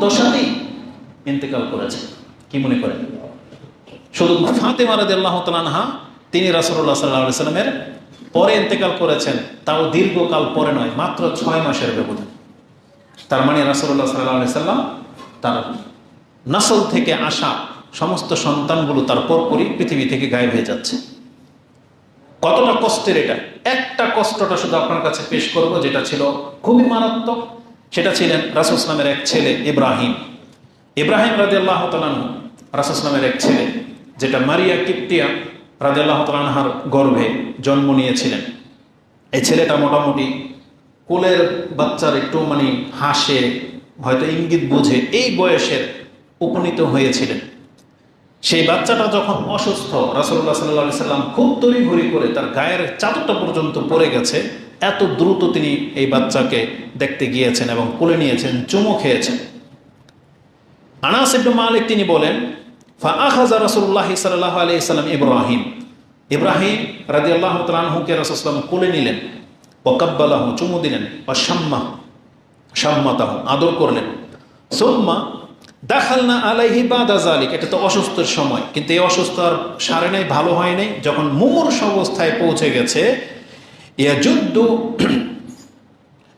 দশাতেই ইন্তেকাল করেছেন কি মনে করেন? শুধু ফাতেমা রাদি আল্লাহ তালানহা তিনি রাসুল্লাহ সাল্লাহ সাল্লামের পরে ইন্তেকাল করেছেন। তাও দীর্ঘকাল পরে নয়, মাত্র ছয় মাসের ব্যবধান। তার মানে রাসুল্লাহ সাল্লাহ সাল্লাম তার নাসল থেকে আসা সমস্ত সন্তানগুলো তার পরপরই পৃথিবী থেকে গায়েব হয়ে যাচ্ছে। কতটা কষ্টের এটা? একটা কষ্টটা শুধু আপনার কাছে পেশ করব, যেটা ছিল খুবই মারাত্মক। সেটা ছিলেন রাসুল ইসলামের এক ছেলে, ইব্রাহিম। ইব্রাহিম রাজি আল্লাহ তালানহ রাসুল ইসলামের এক ছেলে, যেটা মারিয়া কিপ্তিয়া রাজি আল্লাহ তালানহার গর্ভে জন্ম নিয়েছিলেন। এই ছেলেটা মোটামুটি কোলের বাচ্চার একটু মানে হাসে, হয়তো ইঙ্গিত বুঝে এই বয়সের উপনীত হয়েছিলেন। সেই বাচ্চাটা যখন অসুস্থ রাসুল্লাহ সাল্লা সাল্লাম খুব তড়িঘড়ি করে তার গায়ের চাদরটা পর্যন্ত পড়ে গেছে এত দ্রুত তিনি এই বাচ্চাকে দেখতে গিয়েছেন এবং কোলে নিয়েছেন, চুমো খেয়েছেন। আনাস ইবনু মালিক তিনি বলেন, ফা আখাজা রাসুল্লাহ সাল্লাহ আলি সাল্লাম ইব্রাহিম। ইব্রাহিম রাজি আল্লাহ তালহুকে রাসুলাম কোলে নিলেন ওকাব্বালাহ চুমু দিলেন ও শাম্মা শাম্মাতাহ, আদর করলেন। সোম্মা দেখাল না আলাইহি বাদা জালিক এটা তো অসুস্থর সময়, কিন্তু এই অসুস্থ আর সারে নাই, ভালো হয় নাই। যখন মুমূর্ষ অবস্থায় পৌঁছে গেছে ইয়া যুদ্ধ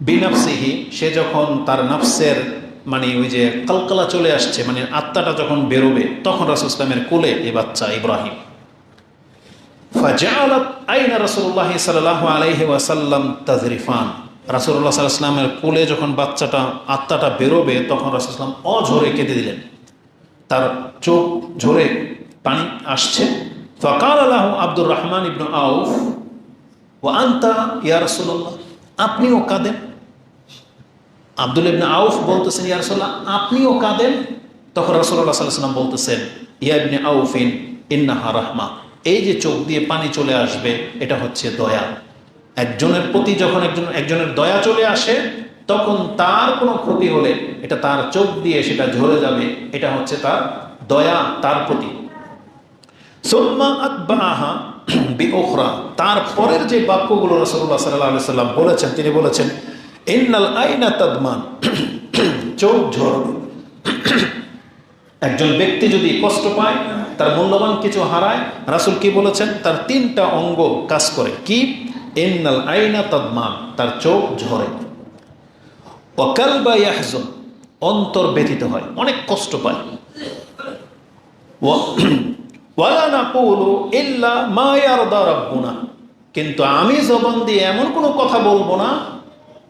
বিনাফসিহি, সে যখন তার নাফসের মানে ওই যে কালকালা চলে আসছে মানে আত্মাটা যখন বেরোবে, তখন রাসুল ইসলামের কোলে এই বাচ্চা ইব্রাহিম। ফাজালাত আইনা রাসূলুল্লাহ সাল্লাল্লাহু আলাইহি ওয়াসাল্লাম তাজরিফান। রাসূলুল্লাহ সাল্লাল্লাহু আলাইহি কোলে যখন বাচ্চাটা, আত্মাটা বেরোবে, তখন রাসূল সাল্লাম অঝরে কেঁদে দিলেন। তার চোখ ঝরে পানি আসছে। ফাকাল আল্লাহ আব্দুর রহমান ইবনু আউফ ও আন্তা ইয়া আপনিও কাঁদেন। আব্দুল ইবনে আউফ বলতেছেন, ইয়া রাসূলুল্লাহ, আপনিও কাঁদেন? তখন আলাইহি ওয়াসাল্লাম বলতেছেন, ইয়া ইবনে আউফিন, ইন্নাহা রাহমা। এই যে চোখ দিয়ে পানি চলে আসবে, এটা হচ্ছে দয়া। একজনের প্রতি যখন একজন, একজনের দয়া চলে আসে, তখন তার কোনো ক্ষতি হলে এটা তার চোখ দিয়ে সেটা ঝরে যাবে, এটা হচ্ছে তার দয়া, তার প্রতি। সোম্মা আকবাহা বিওখরা তারপরের যে বাক্যগুলো রসল্লাহ সাল্লাহ সাল্লাম বলেছেন, তিনি বলেছেন, ইন্নাল আইনা তদমান চোখ ঝরবে। একজন ব্যক্তি যদি কষ্ট পায়, তার মূল্যবান কিছু হারায়, রাসুল কি বলেছেন? তার তিনটা অঙ্গ কাজ করে। কি? এন্নাল আইনা তদমান, তার চোখ ঝরে। অকাল বা ইয়াহজন, অন্তর ব্যথিত হয়, অনেক কষ্ট পায়। না কিন্তু আমি জবান দিয়ে এমন কোনো কথা বলব না,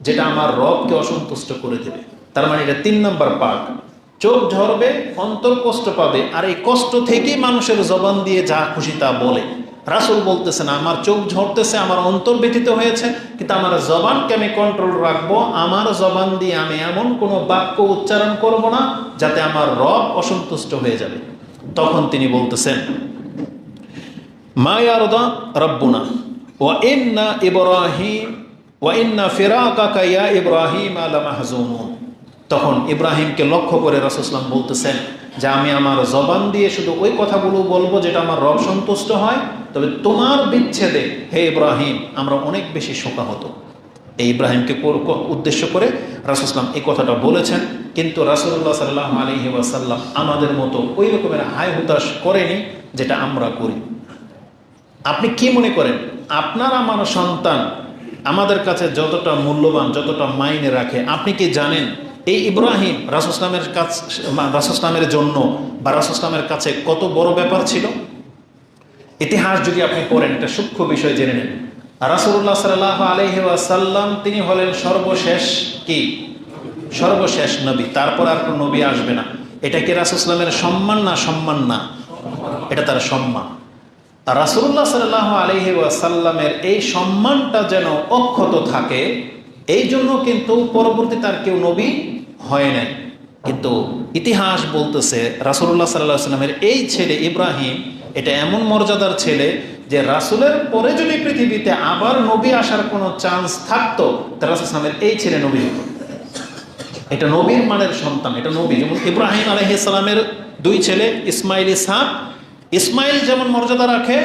যেটা আমার রবকে অসন্তুষ্ট করে দেবে। তার মানে এটা তিন নম্বর পার্ট চোখ ঝরবে, অন্তর কষ্ট পাবে, আর এই কষ্ট থেকেই মানুষের জবান দিয়ে যা খুশি তা বলে। রাসুল বলতেছেন, আমার চোখ ঝরতেছে, আমার অন্তর ব্যথিত হয়েছে, কিন্তু আমার জবানকে আমি কন্ট্রোল রাখব। আমার জবান দিয়ে আমি এমন কোনো বাক্য উচ্চারণ করব না, যাতে আমার রব অসন্তুষ্ট হয়ে যাবে। তখন তিনি বলতেছেন মায়ারদা রব্বুনা ইন্না ইব্রাহিম ইন্না ইব্রাহিম তখন ইব্রাহিমকে লক্ষ্য করে রসুসলাম বলতেছেন, যে আমি আমার জবান দিয়ে শুধু ওই কথাগুলো বলব যেটা আমার রব সন্তুষ্ট হয়, তবে তোমার বিচ্ছেদে, হে ইব্রাহিম, আমরা অনেক বেশি শোকাহত। এই ইব্রাহিমকে উদ্দেশ্য করে রাসুসলাম এই কথাটা বলেছেন। কিন্তু রাসুল্লাহ সাল্লাহ আলহি ওয়াসাল্লাম আমাদের মতো ওই রকমের হায় হুতাশ করেনি যেটা আমরা করি। আপনি কি মনে করেন? আপনার আমার সন্তান আমাদের কাছে যতটা মূল্যবান, যতটা মাইনে রাখে, আপনি কি জানেন? এই ইব্রাহিম রাসুসলামের কাছ রাসুসলামের জন্য বা রাসুসলামের কাছে কত বড় ব্যাপার ছিল? ইতিহাস যদি আপনি পড়েন, একটা সূক্ষ্ম বিষয় জেনে নেন। রাসুল্লাহ সাল্লাহ আলহি আসাল্লাম তিনি হলেন সর্বশেষ কি? সর্বশেষ নবী। তারপর আর কোনো নবী আসবে না। এটা কি রাসুসলামের সম্মান না সম্মান না? এটা তার সম্মান। রাসুল্লাহ সাল্লাহ আলহি ওয়াসাল্লামের এই সম্মানটা যেন অক্ষত থাকে, এই জন্য কিন্তু পরবর্তী তার কেউ নবী হয় নাই। কিন্তু ইতিহাস বলতেছে রাসুল্লাহ সাল্লাহ সাল্লামের এই ছেলে ইব্রাহিম, এটা এমন মর্যাদার ছেলে যে রাসুলের পরে যদি পৃথিবীতে আবার নবী আসার কোনো চান্স থাকতো রাসুলামের এই ছেলে নবী এটা নবীর মানের সন্তান, এটা নবী। যেমন ইব্রাহিম আলহিসাল্লামের দুই ছেলে, ইসমাইল, ইসহাক। ইসমাইল যেমন মর্যাদা রাখে,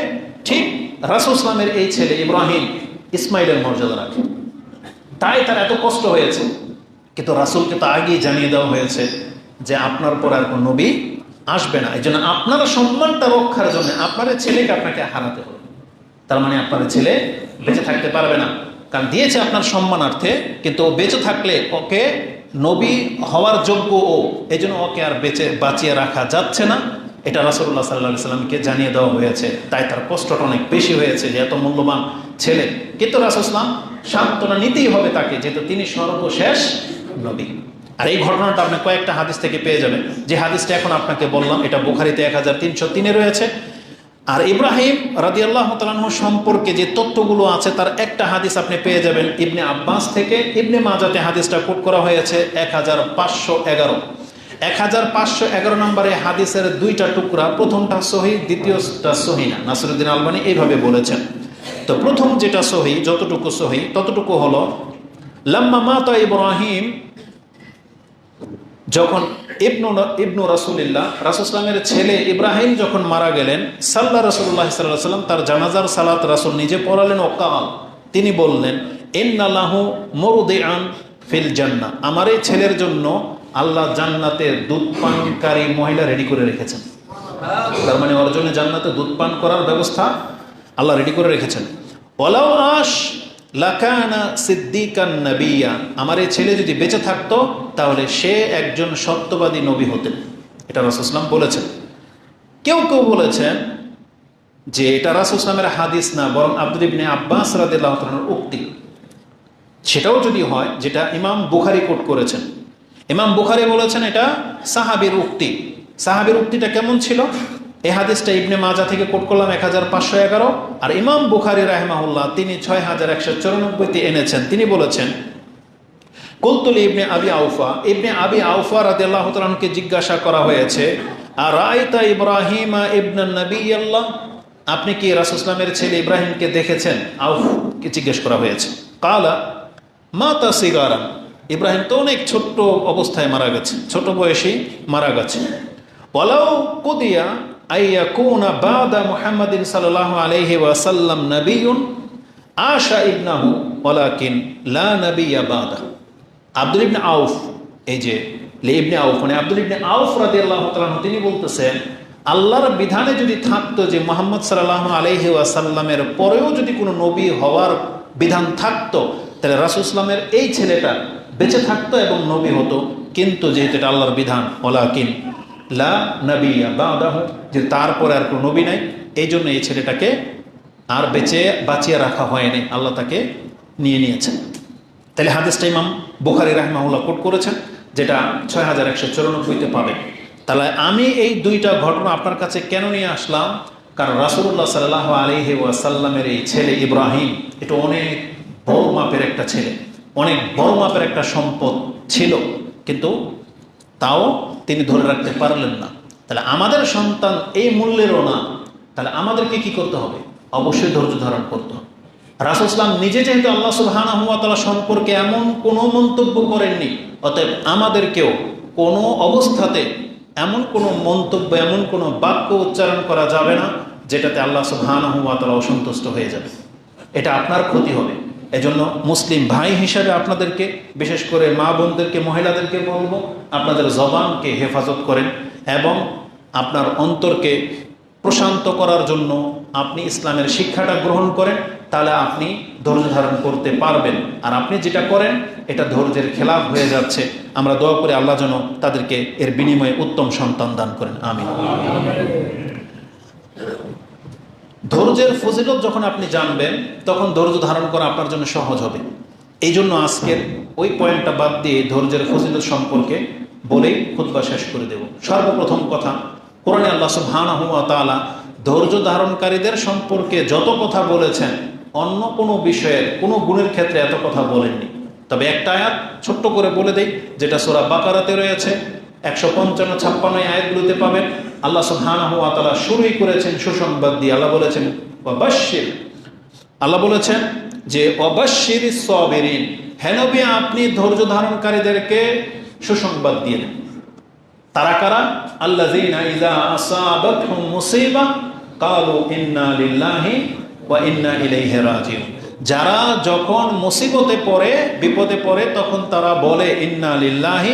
ঠিক রাসুল ইসলামের এই ছেলে ইব্রাহিম ইসমাইলের মর্যাদা রাখে। তাই তার এত কষ্ট হয়েছে। কিন্তু রাসুলকে তো আগেই জানিয়ে দেওয়া হয়েছে যে আপনার পর আর কোন নবী আসবে না। এই জন্য আপনার সম্মানটা রক্ষার জন্য আপনার ছেলেকে আপনাকে হারাতে হবে। তার মানে আপনার ছেলে বেঁচে থাকতে পারবে না। কারণ দিয়েছে আপনার সম্মানার্থে, কিন্তু ও বেঁচে থাকলে ওকে নবী হওয়ার যোগ্য ও। এই জন্য ওকে আর বেঁচে বাঁচিয়ে রাখা যাচ্ছে না। এটা রাসুল্লাহ সাল্লাহ সাল্লামকে জানিয়ে দেওয়া হয়েছে। তাই তার কষ্টটা অনেক বেশি হয়েছে যে এত মূল্যবান ছেলে। কিন্তু রাসুসলাম সান্ত্বনা নিতেই হবে তাকে, যেহেতু তিনি সর্বশেষ নবী। আর এই ঘটনাটা আপনি কয়েকটা হাদিস থেকে পেয়ে যাবেন। যে হাদিসটা এখন আপনাকে বললাম, এটা বুখারিতে এক হাজার তিনশো তিনে রয়েছে। আর ইব্রাহিম রাদিয়াল্লাহ তালাহ সম্পর্কে যে তথ্যগুলো আছে, তার একটা হাদিস আপনি পেয়ে যাবেন। ইবনে আব্বাস থেকে ইবনে মাজাতে হাদিসটা কোট করা হয়েছে এক হাজার পাঁচশো এগারো। এক হাজার পাঁচশো এগারো নম্বরে হাদিসের দুইটা টুকরা, প্রথমটা সহি, দ্বিতীয়টা সহি না। নাসরুদ্দিন আলবানি এইভাবে বলেছেন। তো প্রথম যেটা সহি, যতটুকু সহি, ততটুকু হলো, লাম্মা মাতা ইব্রাহিম যখন ইবনু ইবনু রাসুলিল্লাহ রাসুসলামের ছেলে ইব্রাহিম যখন মারা গেলেন সাল্লাহ রসুল্লাহ সাল্লাহ সাল্লাম তার জানাজার সালাত রাসুল নিজে পড়ালেন ওকাল তিনি বললেন ইন্নাল্লাহু মরুদে আন ফিল জান্না আমার এই ছেলের জন্য আল্লাহ জান্নাতের দুধ পানকারী মহিলা রেডি করে রেখেছেন। তার মানে ওর জন্য জান্নাতে দুধ পান করার ব্যবস্থা আল্লাহ রেডি করে রেখেছেন। ওলাও আশ লাকানা সিদ্দিকান নবিয়া, আমার এই ছেলে যদি বেঁচে থাকতো, তাহলে সে একজন সত্যবাদী নবী হতেন। এটা রাসুসলাম বলেছেন। কেউ কেউ বলেছেন যে এটা রাসুসলামের হাদিস না, বরং আব্দুল ইবনে আব্বাস তাআলার উক্তি। সেটাও যদি হয়, যেটা ইমাম বুখারি কোট করেছেন। ইমাম বুখারি বলেছেন এটা সাহাবির উক্তি। সাহাবির উক্তিটা কেমন ছিল? এই হাদিসটা ইবনে মাজা থেকে কোট করলাম এক হাজার পাঁচশো এগারো। আর ইমাম বুখারি রাহেমাহুল্লাহ, তিনি ছয় হাজার একশো চৌরানব্বইতে এনেছেন। তিনি বলেছেন কুলতুল ইবনে আবি আউফা। ইবনে আবি আউফা রাদিয়াল্লাহু তাআলাকে জিজ্ঞাসা করা হয়েছে আর রায়তা ইব্রাহিমা ইবনান নবী আল্লাহ আপনি কি রাসূলের ছেলে ইব্রাহিমকে দেখেছেন? আউফকে জিজ্ঞেস করা হয়েছে। কালা মা তা সিগারা? ইব্রাহিম তো অনেক ছোট্ট অবস্থায় মারা গেছে, ছোট বয়সেই মারা গেছে। ওয়ালাউ কুদিয়া আইয়া কুনা বাদা মুহাম্মাদিন সাল্লাল্লাহু আলাইহি ওয়াসাল্লাম নবিয়ুন আশা ইবনাহু, ওয়ালাকিন লা নবিয়া বাদা। আব্দুল ইবনে আউফ, এই যে ইবনে আউফ মানে আব্দুল ইবনে আউফ রাদিয়াল্লাহু তাআলা তিনি বলতেছেন আল্লাহর বিধানে যদি থাকতো যে মোহাম্মদ সাল্লাল্লাহু আলাইহি ওয়াসাল্লামের পরেও যদি কোনো নবী হওয়ার বিধান থাকতো, তাহলে রাসূল ইসলামের এই ছেলেটা বেঁচে থাকতো এবং নবী হতো। কিন্তু যেহেতু এটা আল্লাহর বিধান ওলাকিন লা নবিয়া বাদাহ, যে তারপরে আর কোনো নবী নাই। এই জন্য এই ছেলেটাকে আর বেঁচে বাঁচিয়ে রাখা হয়নি। আল্লাহ তাকে নিয়ে নিয়েছেন। তাহলে হাদিসটা ইমাম বুখারি রাহমাহুল্লাহ কোট করেছেন, যেটা ছয় হাজার একশো চৌরানব্বইতে পাবে। তাহলে আমি এই দুইটা ঘটনা আপনার কাছে কেন নিয়ে আসলাম? কারণ রাসুল্লাহ সাল্লাহ আলহি ওয়াসাল্লামের এই ছেলে ইব্রাহিম, এটা অনেক বড় মাপের একটা ছেলে। অনেক বড় মাপের একটা সম্পদ ছিল। কিন্তু তাও তিনি ধরে রাখতে পারলেন না। তাহলে আমাদের সন্তান এই মূল্যেরও না। তাহলে আমাদেরকে কি করতে হবে? অবশ্যই ধৈর্য ধারণ করতে হবে। রাসুসলাম নিজে যেহেতু আল্লাহ সুবাহানহমাতালা সম্পর্কে এমন কোনো মন্তব্য করেননি, অতএব আমাদেরকেও কোনো অবস্থাতে এমন কোনো মন্তব্য, এমন কোনো বাক্য উচ্চারণ করা যাবে না, যেটাতে আল্লাহ সুবাহানহমাতালা অসন্তুষ্ট হয়ে যাবে। এটা আপনার ক্ষতি হবে। এজন্য মুসলিম ভাই হিসাবে আপনাদেরকে, বিশেষ করে মা বোনদেরকে, মহিলাদেরকে বলব, আপনাদের জবানকে হেফাজত করেন এবং আপনার অন্তরকে প্রশান্ত করার জন্য আপনি ইসলামের শিক্ষাটা গ্রহণ করেন, তাহলে আপনি ধৈর্য ধারণ করতে পারবেন। আর আপনি যেটা করেন, এটা ধৈর্যের খেলাফ হয়ে যাচ্ছে। আমরা দোয়া করে আল্লাহ যেন তাদেরকে এর বিনিময়ে উত্তম সন্তান দান করেন। আমি ধৈর্যের ফজিলত যখন আপনি জানবেন, তখন ধৈর্য ধারণ করা আপনার জন্য সহজ হবে। এই জন্য আজকের ওই পয়েন্টটা বাদ দিয়ে ধৈর্যের ফজিলত সম্পর্কে বলেই খুদ্া শেষ করে দেব। সর্বপ্রথম কথা, কোরআনে আল্লাহ ওয়া তাআলা ধৈর্য ধারণকারীদের সম্পর্কে যত কথা বলেছেন, অন্য কোনো বিষয়ের, কোনো গুণের ক্ষেত্রে এত কথা বলেননি। তবে একটা আয়াত ছোট্ট করে বলে দেই, যেটা সোরা বাকারাতে রয়েছে একশো পঞ্চান্ন, ছাপ্পান্ন আয়াতগুলোতে পাবেন। আল্লাহ তাআলা শুরুই করেছেন সুসংবাদ দিয়ে। আল্লাহ বলেছেন, ওয়াবাশশির। আল্লাহ বলেছেন যে অবাশির সবেরিন হেনবি আপনি ধৈর্য ধারণকারীদেরকে সুসংবাদ দিয়ে দেন। তারা কারা? আল্লাহ মুসিবা কালু ইন্না লিল্লাহি ওয়া ইন্না ইলাইহি রাজিউন। যারা যখন মুসিবতে পড়ে, বিপদে পড়ে, তখন তারা বলে, ইন্না লিল্লাহি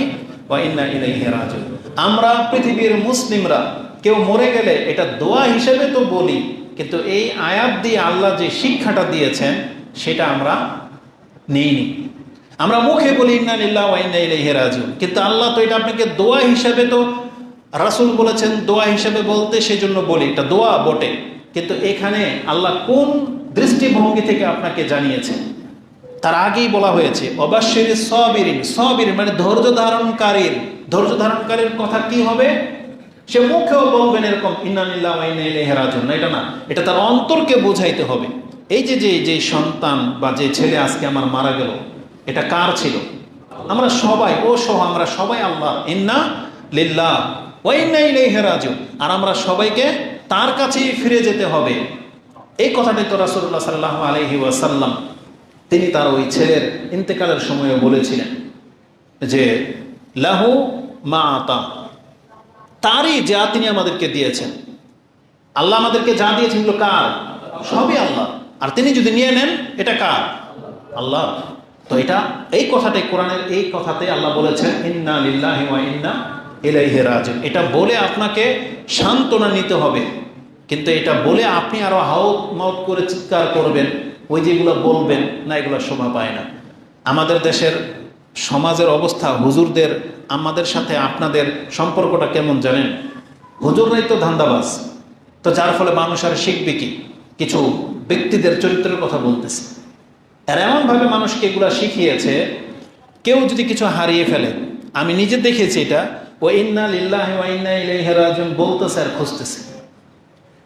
আমরা পৃথিবীর মুসলিমরা, কেউ মরে গেলে এটা দোয়া হিসেবে তো বলি, কিন্তু এই আয়াত দিয়ে আল্লাহ যে শিক্ষাটা দিয়েছেন, সেটা আমরা নেইনি। আমরা মুখে বলি ইন্না লিল্লাহ ওয়া ইন্না ইলাইহি রাজিউন, কিন্তু আল্লাহ তো এটা আপনাকে দোয়া হিসেবে তো, রাসূল বলেছেন দোয়া হিসেবে বলতে সেজন্য বলি, এটা দোয়া বটে। কিন্তু এখানে আল্লাহ কোন দৃষ্টিভঙ্গি থেকে আপনাকে জানিয়েছেন? তার আগেই বলা হয়েছে, অবশ্যই সবিরিন সবিরিন মানে ধৈর্য ধারণকারীর। ধৈর্য ধারণকারীর কথা কি হবে? সে মুখেও বলবেন এরকম ইন্নানিল্লাহ রাজুন না, এটা না, এটা তার অন্তরকে বোঝাইতে হবে। এই যে যে যে সন্তান বা যে ছেলে আজকে আমার মারা গেল, এটা কার ছিল? আমরা সবাই, ও সহ আমরা সবাই আল্লাহ, ইন্না লিল্লাহ ইলাইহি আর আমরা সবাইকে তার কাছেই ফিরে যেতে হবে। এই কথাটাই তো রাসূলুল্লাহ সাল্লাল্লাহু আলাইহি ওয়াসাল্লাম তিনি তার ওই ছেলের ইন্তেকালের সময়ে বলেছিলেন যে, লাহু মা আতা, তারই যা তিনি আমাদেরকে দিয়েছেন। আল্লাহ আমাদেরকে যা দিয়েছেন কার? সবই আল্লাহ। আর তিনি যদি নিয়ে নেন, এটা কার? আল্লাহ। তো এটা, এই কথাটাই কোরআনের এই কথাতে আল্লাহ বলেছেন, ইন্না লিল্লাহি ওয়া ইন্না ইলাইহি রাজিউন। এটা বলে আপনাকে সান্ত্বনা নিতে হবে। কিন্তু এটা বলে আপনি আরও হাউত মাউত করে চিৎকার করবেন। ওই যেগুলো বলবেন না, এগুলো শোভা পায় না। আমাদের দেশের সমাজের অবস্থা, হুজুরদের, আমাদের সাথে আপনাদের সম্পর্কটা কেমন জানেন? হুজুররাই তো ধান্দাবাজ। তো যার ফলে মানুষ আর শিখবে কি? কিছু ব্যক্তিদের চরিত্রের কথা বলতেছে। আর এমনভাবে মানুষকে এগুলা শিখিয়েছে, কেউ যদি কিছু হারিয়ে ফেলে, আমি নিজে দেখেছি এটা, ও ইন্না লিল্লাহ ইন্না ইলাইহি বলতেছে আর খুঁজতেছে।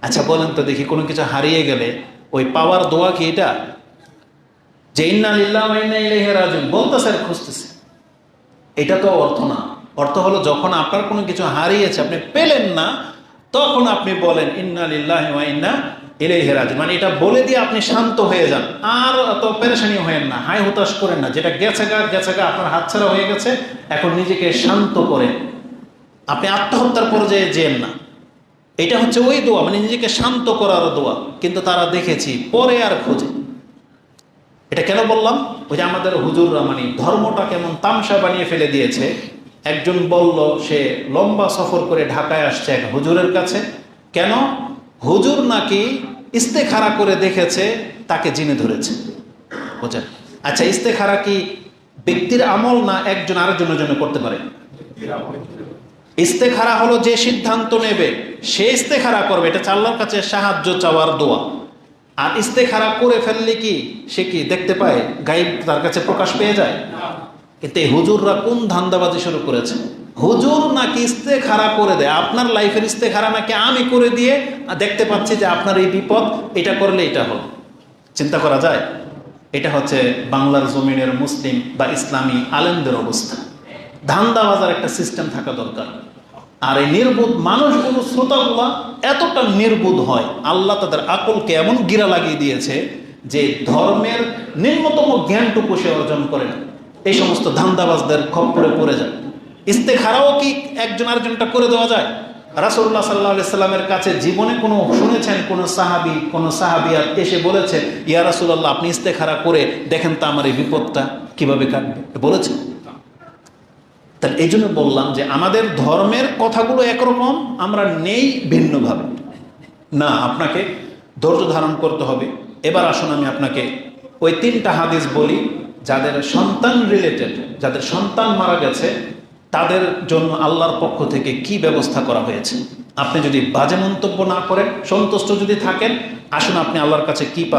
আচ্ছা বলেন তো দেখি কোনো কিছু হারিয়ে গেলে ওই পাওয়ার দোয়া কি এটা? যে ইন্না লিল্লাহ ইন্না ইলাইহি রাজিউন। বলতেছে আর খুঁজতেছে। এটা তো অর্থ না। অর্থ হলো যখন আপনার কোনো কিছু হারিয়েছে, আপনি পেলেন না, তখন আপনি বলেন, ইন্না লিল্লাহ ইন্না ইলাইহি রাজিউন। মানে এটা বলে দিয়ে আপনি শান্ত হয়ে যান। আর অত পেরেশানি হয়েন না হাই হতাশ করেন না। যেটা গেছে গা গেছে গা, আপনার হাতছাড়া হয়ে গেছে, এখন নিজেকে শান্ত করেন। আপনি আত্মহত্যার পর্যায়ে যেন না। এটা হচ্ছে ওই দোয়া মানে নিজেকে শান্ত করার দোয়া। কিন্তু তারা দেখেছি, পরে আর খোঁজে। এটা কেন বললাম? ওই যে আমাদের হুজুররা মানে ধর্মটা কেমন তামসা বানিয়ে ফেলে দিয়েছে। একজন বলল, সে লম্বা সফর করে ঢাকায় আসছে এক হুজুরের কাছে। কেন? হুজুর নাকি ইস্তেখারা করে দেখেছে, তাকে জিনে ধরেছে। বোঝেন আচ্ছা ইস্তেখারা কি ব্যক্তির আমল না একজন আরেকজনের জন্য করতে পারে? ইস্তেখারা হলো যে সিদ্ধান্ত নেবে, সে ইস্তেখারা করবে। এটা আল্লাহর কাছে সাহায্য চাওয়ার দোয়া। আর ইস্তেখারা করে ফেললে কি? সে কি দেখতে পায়? গাইব তার কাছে প্রকাশ পেয়ে যায়? এই হুজুররা কোন ধান্দাবাজি শুরু করেছে? হুজুর নাকি ইস্তেখারা করে দেয়? আপনার লাইফের ইস্তেখারা নাকি আমি করে দিয়ে দেখতে পাচ্ছি যে আপনার এই বিপদ, এটা করলে এটা হলো চিন্তা করা যায়? এটা হচ্ছে বাংলার জমিনের মুসলিম বা ইসলামী আলেমদের অবস্থা। ধান্দাবাজার একটা সিস্টেম থাকা দরকার। আর এই নির্বোধ মানুষগুলো, শ্রোতাগুলা এতটা নির্বোধ হয়, আল্লাহ তাদের আকলকে এমন গিরা লাগিয়ে দিয়েছে যে ধর্মের নিম্নতম জ্ঞানটুকু সে অর্জন করে না। এই সমস্ত ধান্দাবাজদের খপ্পরে পড়ে যায়। ইস্তেখারাও কি একজন আরেকজনটা করে দেওয়া যায়? রাসুল্লাহ সাল্লাহ সাল্লামের কাছে জীবনে কোনো শুনেছেন, কোনো সাহাবি, কোনো সাহাবিয়াত এসে বলেছে, ইয়া রাসুল্লাহ আপনি ইস্তেখারা করে দেখেন তো আমার এই বিপদটা কীভাবে কাটবে? বলেছেন তাহলে এই জন্য বললাম যে আমাদের ধর্মের কথাগুলো একরকম, আমরা নেই ভিন্নভাবে। না, আপনাকে ধৈর্য ধারণ করতে হবে। এবার আসুন আমি আপনাকে ওই তিনটা হাদিস বলি, যাদের সন্তান রিলেটেড যাদের সন্তান মারা গেছে, তাদের জন্য আল্লাহর পক্ষ থেকে কি ব্যবস্থা করা হয়েছে? আপনি যদি বাজে মন্তব্য না করেন, সন্তুষ্ট যদি থাকেন, আসুন আপনি আল্লাহর কাছে কি